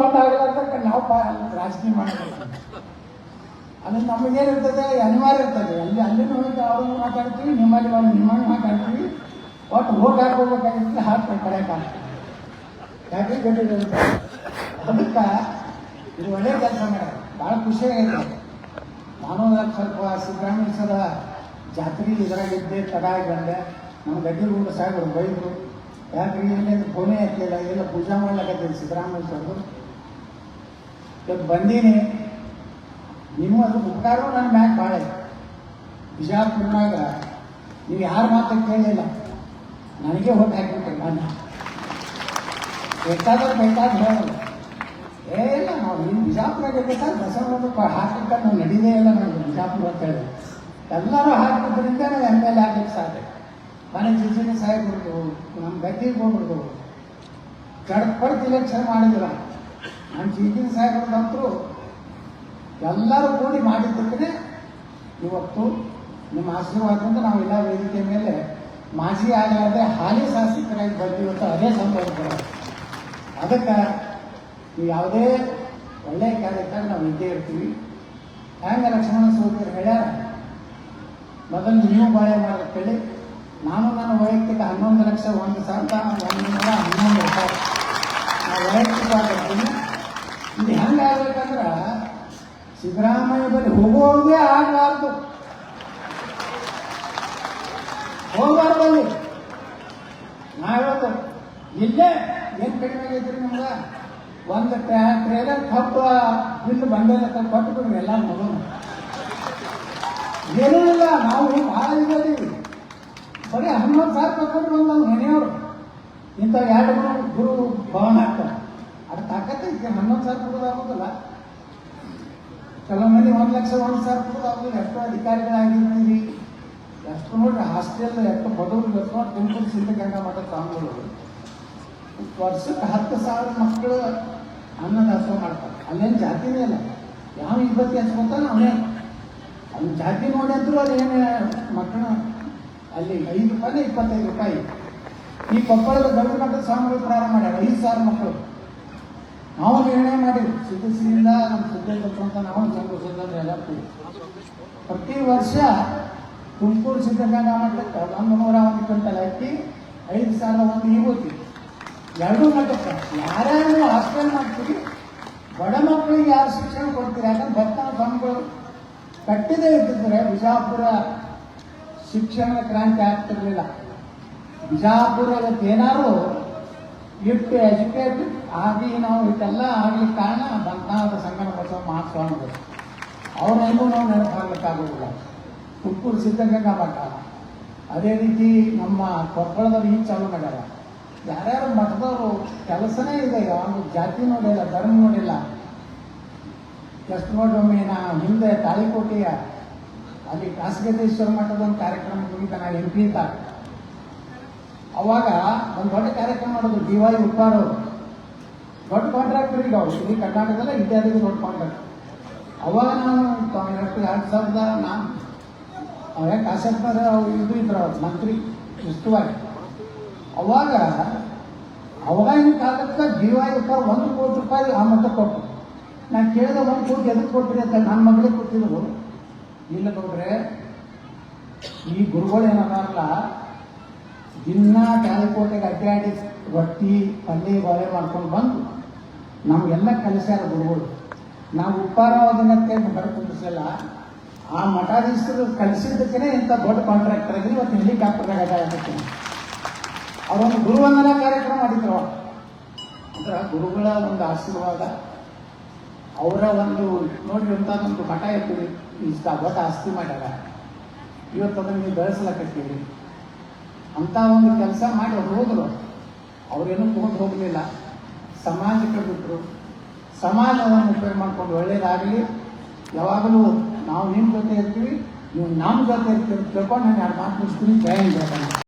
ಒಟ್ಟ ಆಗಲಾರ್ದಕ್ಕೆ ನಾವು ಪಾ ರಾಜಕೀಯ ಮಾಡೋದಿಲ್ಲ ಅದು ನಮಗೇನಿರ್ತದೆ ಅನಿವಾರ್ಯ ಇರ್ತದೆ. ಅಲ್ಲಿ ಅಲ್ಲಿ ಹೋಗಿ ಅವ್ರನ್ನ ಮಾತಾಡ್ತೀವಿ, ನಿಮ್ಮಲ್ಲಿ ಒಂದು ನಿಮ್ಮನ್ನು ಮಾತಾಡ್ತೀವಿ. ಒಟ್ಟು ಓಟ್ ಹಾಕೋಬೇಕಾಗಿರ್ತದೆ ಹಾಕ್ಬೇಕು ಕಡೆ ಕಾಲ ಯಾಕೆ ಗಟ್ಟಿರುತ್ತೆ ಅದಕ್ಕೆ ಇದು ಒಳ್ಳೆ ಕೆಲಸ ಮಾಡ್ಯಾರ. ಭಾಳ ಖುಷಿ ಆಗೈತೆ. ನಾನು ಅದಕ್ಕೆ ಸ್ವಲ್ಪ ಸಿದ್ದರಾಮಯ್ಯ ಸರ ಜಾತ್ರೆ ಇದ್ರಾಗಿದ್ದೆ ತಡಾಗಿ ಬಂದೆ. ನಮ್ಮ ಗಡ್ಡಿಗೂಡ ಸಾಹೇಬರು ಬೈದರು. ಯಾಕ್ರಿ ಏನೇನು ಫೋನೇ ಎತ್ತಲಿಲ್ಲ ಎಲ್ಲ ಪೂಜಾ ಮಾಡ್ಲಿಕ್ಕೆ ಸಿದ್ದರಾಮಯ್ಯ ಸರ್ದು ಇವತ್ತು ಬಂದೀನಿ. ನಿಮ್ಮದು ಉಪಕಾರ ನನ್ನ ಮ್ಯಾಕ್ ಭಾಳ ಐತೆ. ಬಿಜಾಪುರನಾಗ ನೀವು ಯಾರು ಮಾತು ಕೇಳಲಿಲ್ಲ ನನಗೆ ಹೊಟ್ಟೆ ಹಾಕಿಬಿಟ್ಟೆ ನಾನು ಬೇಕಾದ್ರೆ ಬೇಕಾದ್ರೆ ಹೇಳಲ್ಲ ಏ, ಇಲ್ಲ, ನಾವು ನಿಮ್ಮ ಬಿಜಾಪುರಾಗ ಬೇಕಾದ್ರೆ ಬಸವಣ್ಣ ಹಾಕಿದ್ದ ನಾವು ನಡೀದೇ ಇಲ್ಲ ನಾನು ಬಿಜಾಪುರ ಅಂತ ಹೇಳಿದೆ ಎಲ್ಲರೂ ಹಾಕಿದ್ರಿಂದ ನಾವು ಎಂ ಎಲ್ ಎ ಆಗ್ಲಿಕ್ಕೆ ಸಾಧ್ಯ. ಮನೆ ಜಿಜಿನ ಸಾಹೇಬ್ರದ್ದು, ನಮ್ಮ ಗದ್ದಿಗೆ ಹೋಗ್ಬಿಡ್ದು. ಕಡ್ಪಡ್ತು ಇಲೆಕ್ಷನ್ ಮಾಡಿದಿಲ್ಲ ನಮ್ಮ ಜಿಜಿನ ಸಾಹೇಬ್ರದಂತರೂ ಎಲ್ಲರೂ ಕೂಡಿ ಮಾಡಿದ್ದಕ್ಕೆ ಇವತ್ತು ನಿಮ್ಮ ಆಶೀರ್ವಾದದಿಂದ ನಾವು ಎಲ್ಲ ವೇದಿಕೆ ಮೇಲೆ ಮಾಜಿ ಆಗಲಾರದೆ ಹಾಲಿ ಶಾಸಕರಾಗಿ ಬಂದಿವತ್ತು ಅದೇ ಸಂತೋಷ ಅದಕ್ಕೆ ನೀವು ಯಾವುದೇ ಒಳ್ಳೆಯ ಕಾರ್ಯಕ್ಕಾಗಿ ನಾವು ಇದ್ದೇ ಇರ್ತೀವಿ. ಹ್ಯಾಂಗ ಲಕ್ಷ್ಮಣ ಸೋದರ ಹೇಳ್ಯಾರ, ಮೊದಲು ನೀವು ಬಾಳೆ ಮಾಡೋಕ್ಕೇಳಿ ನಾನು ನನ್ನ ವೈಯಕ್ತಿಕ ಹನ್ನೊಂದು ಲಕ್ಷ ಒಂದು ಸಾವಿರ ಒಂದು ನೂರ ಹನ್ನೊಂದು ರೂಪಾಯಿ ನಾವು ವೈಯಕ್ತಿಕವಾಗಿರ್ತೀನಿ ಇದು ಹೆಂಗೆ ಆಗ್ಬೇಕಂದ್ರೆ ಸಿದ್ದರಾಮಯ್ಯ ಬಳಿ ಹೋಗೋದೇ ಆಗಲಾರ್ದು ಹೋಗ್ಬಾರ್ದು ಅಲ್ಲಿ ನಾ ಹೇಳೋದು ಇಲ್ಲೇ ಏನು ಕಡಿಮೆ ಆಗೈತ್ರಿ ನಮ್ಗ? ಒಂದು ಟ್ರೇಲರ್ ಕಪ್ಪ ಬಿಲ್ ಬಂದಿಲ್ಲ ಕೊಟ್ಟು ಬಿಡ್ರಿ ಎಲ್ಲ ಮಗನು. ಏನೂ ಇಲ್ಲ, ನಾವು ಭಾಳ ಇದ್ದೀವಿ. ಬರೀ ಹನ್ನೊಂದು ಸಾವಿರ ತಗೊಂಡು ಒಂದು ನಮ್ಮ ಮನೆಯವರು. ಇಂಥ ಎರಡು ಮೂರು ಗುರು ಭವನ ಆಗ್ತಾರೆ ಅದು ತಾಕತ್ತೈತಿ ಹನ್ನೊಂದು ಸಾವಿರ ಕೊಡೋದಾಗೋದಿಲ್ಲ ಕೆಲವು ಮಂದಿ ಒಂದು ಲಕ್ಷ, ಒಂದು ಸಾವಿರ ಕೊಡೋದಾಗೋದಿಲ್ಲ ಎಷ್ಟೋ ಅಧಿಕಾರಿಗಳಾಗಿರ್ತೀವಿ ಎಷ್ಟು ನೋಡ್ರಿ ಹಾಸ್ಟೆಲ್ ಎಷ್ಟು ಬಡವರು ಎಷ್ಟು ನೋಡಿ ತುಮಕೂರು ಸಿದ್ಧಗಂಗಾ ಮಠ ವರ್ಷಕ್ಕೆ ಹತ್ತು ಸಾವಿರ ಮಕ್ಕಳು ಅನ್ನದಾಸೋಹ ಮಾಡ್ತಾರೆ. ಅಲ್ಲೇನು ಜಾತಿನೇ ಇಲ್ಲ ಯಾವ ಇಬ್ಬತ್ತಿ ಹಚ್ಕೊತಾನೆ ಅವನೇ. ಅವ್ನ ಜಾತಿ ನೋಡಿ ಅಲ್ಲಿ ಏನು ಮಕ್ಕಳು, ಅಲ್ಲಿ ಐದು ರೂಪಾಯಿ ಇಪ್ಪತ್ತೈದು ರೂಪಾಯಿ. ಈ ಕೊಪ್ಪಳದ ದೊಡ್ಡ ಮಟ್ಟದ ಸ್ವಾಮಿಗಳು ಪ್ರಾರಂಭ ಮಾಡ್ಯಾರ, ಐದು ಸಾವಿರ ಮಕ್ಕಳು. ನಾವು ನಿರ್ಣಯ ಮಾಡಿದ್ವಿ ಸಿದ್ಧಸಿಯಿಂದ ನಮ್ಮ ಸಿದ್ಧೇಶ್ವರ ಅಂತ ನಾವು ಚಂದ್ರಶೇಖರ್ ಎಲ್ಲ ಪ್ರತಿ ವರ್ಷ ತುಮಕೂರು ಸಿದ್ಧಗಂಗಾ ಮಠಕ್ಕೆ ಒಂದು ನೂರ ಒಂದು ಕ್ವಿಂಟಲ್ ಹಾಕಿ ಐದು ಸಾವಿರ ಒಂದು ವಿಭೂತಿ ಎರಡೂ ಮಠಕ್ಕೆ ಯಾರ್ಯಾರು ಹಾಸ್ಟೆಲ್ ಮಾಡ್ತೀವಿ ಬಡ ಮಕ್ಕಳಿಗೆ ಯಾರು ಶಿಕ್ಷಣ ಕೊಡ್ತೀರಿ? ಯಾಕಂದ್ರೆ ಭತ್ತ ಬಂದ್ಗಳು ಕಟ್ಟಿದೆ ಇದ್ದಿದ್ರೆ ಬಿಜಾಪುರ ಶಿಕ್ಷಣ ಕ್ರಾಂತಿ ಆಗ್ತಿರ್ಲಿಲ್ಲ. ಬಿಜಾಪುರದ ಏನಾರು ಇಟ್ಟು ಎಜುಕೇಟ್ ಆಗಿ ನಾವು ಇದೆಲ್ಲ ಆಗ್ಲಿಕ್ಕೆ ಕಾರಣ ಬಂಧನಾದ ಸಂಗಮ ಬಸವ ಮಹಾಸ್ವಾಮಿಗಳು. ಅವರನ್ನು ನಾವು ನೆನಪಾಗಲಿಕ್ಕಾಗೋದಿಲ್ಲ ತುಮಕೂರು ಸಿದ್ಧಗಂಗಾ ಮಠ. ಅದೇ ರೀತಿ ನಮ್ಮ ಕೊಪ್ಪಳದಲ್ಲಿ ಈ ಚಾಲು ಮಾಡ್ಯಾರ. ಯಾರ್ಯಾರು ಮಠದವರು ಕೆಲಸನೇ ಇದೆ ಯಾವ ಜಾತಿ ನೋಡಿಲ್ಲ, ಧರ್ಮ ನೋಡಿಲ್ಲ. ಎಷ್ಟು ನೋಡೊಮ್ಮೆ ನಾ ಹಿಂದೆ ತಾಳಿಕೋಟೆಯ ಅಲ್ಲಿ ಕಾಸಗತೇಶ್ವರ ಮಠದ ಒಂದು ಕಾರ್ಯಕ್ರಮ ಮುಗಿದ ನಾ ಎಂ ಪಿ ಅವಾಗ ಒಂದು ದೊಡ್ಡ ಕಾರ್ಯಕ್ರಮ ಮಾಡೋದು ಡಿ ವೈ ಉಪ್ಪಾರ್ ದೊಡ್ಡ ಕಾಂಟ್ರಾಕ್ಟರ್ ಈಗ ಅವರು, ಇಡೀ ಕರ್ನಾಟಕದಲ್ಲೇ ಇತ್ಯಾದಿ ದೊಡ್ಡ ಕಾಂಟ್ರಾಕ್ಟರ್ ಅವಾಗ ನಾನು ಎರಡು ಸಾವಿರದ ನಾನು ಯಾಕೆ ಕಾಶ್ಯಪ್ನರ ಅವ್ರು ಇದು ಇದ್ರು, ಮಂತ್ರಿ, ಉಸ್ತುವಾರಿ. ಅವಾಗ ಅವಾಗಿನ ಕಾಲಕ್ಕೆ ಡಿ ವೈ ಒಂದು ಕೋಟಿ ರೂಪಾಯಿ ಆ ಮಠ ಕೊಟ್ಟು ನಾನು ಕೇಳಿದ ಒಂದು ಕೋಟಿ ಎದಕ್ಕೆ ಕೊಟ್ಟಿರಿ ಅಂತ ನನ್ನ ಮಗಳಿಗೆ ಕೊಟ್ಟಿದ್ರು. ಇಲ್ಲ ನೋಡ್ರೆ, ಈ ಗುರುಗಳು ಏನದಾರಲ್ಲ, ದಿನ ತಾಳಿಕೋಟೆಗೆ ಅಡ್ಡಾಡಿ ರೊಟ್ಟಿ ಪಲ್ಯ ಬಾಳೆ ಮಾಡ್ಕೊಂಡು ಬಂದು ನಮಗೆಲ್ಲ ಕಲಿಸ್ಯಾರ ಗುರುಗಳು. ನಾವು ಉಪ್ಪಾರವಾದನಕ್ಕೆ ಬಡ ಕುಂದಿಸಲ್ಲ ಆ ಮಠಾಧೀಶರು ಕಲಿಸಿದ್ದಕ್ಕೆ ಇಂಥ ದೊಡ್ಡ ಕಾಂಟ್ರಾಕ್ಟರ್ ಆಗಿ ಇವತ್ತು ಹೆಲಿಕಾಪ್ಟರ್ದಾಗ ಅಡ್ಡಾಡ್ತೀನಿ ಅವರೊಂದು ಗುರುವಂದನಾ ಕಾರ್ಯಕ್ರಮ ಮಾಡಿದ್ರು. ಅಂದ್ರೆ ಗುರುಗಳ ಒಂದು ಆಶೀರ್ವಾದ, ಅವರ ಒಂದು ನೋಡಿ ಅಂತ ಒಂದು ಮಠ ಇರ್ತೀವಿ. ಇಷ್ಟ ಬಟ್ ಆಸ್ತಿ ಮಾಡ್ಯಾರ. ಇವತ್ತು ಅದನ್ನು ನೀವು ಬೆಳೆಸ್ಲಕತ್ತೀವಿ ಅಂತ ಒಂದು ಕೆಲಸ ಮಾಡಿ ಅವ್ರು ಹೋದ್ರು. ಅವ್ರೇನು ತಗೊಂಡು ಹೋಗಲಿಲ್ಲ. ಸಮಾಜಕ್ಕೆ ಬಿಟ್ಟರು ಸಮಾಜವನ್ನು ಉಪಯೋಗ ಮಾಡ್ಕೊಂಡು ಒಳ್ಳೇದಾಗಲಿ. ಯಾವಾಗಲೂ ನಾವು ನಿಮ್ಮ ಜೊತೆ ಇರ್ತೀವಿ, ನೀವು ನಮ್ಮ ಜೊತೆ ಇರ್ತೀವಿ ತಿಳ್ಕೊಂಡು ನಾನು ಎರಡು ಮಾತು ಮುಗಿಸ್ತೀನಿ ಜಯ.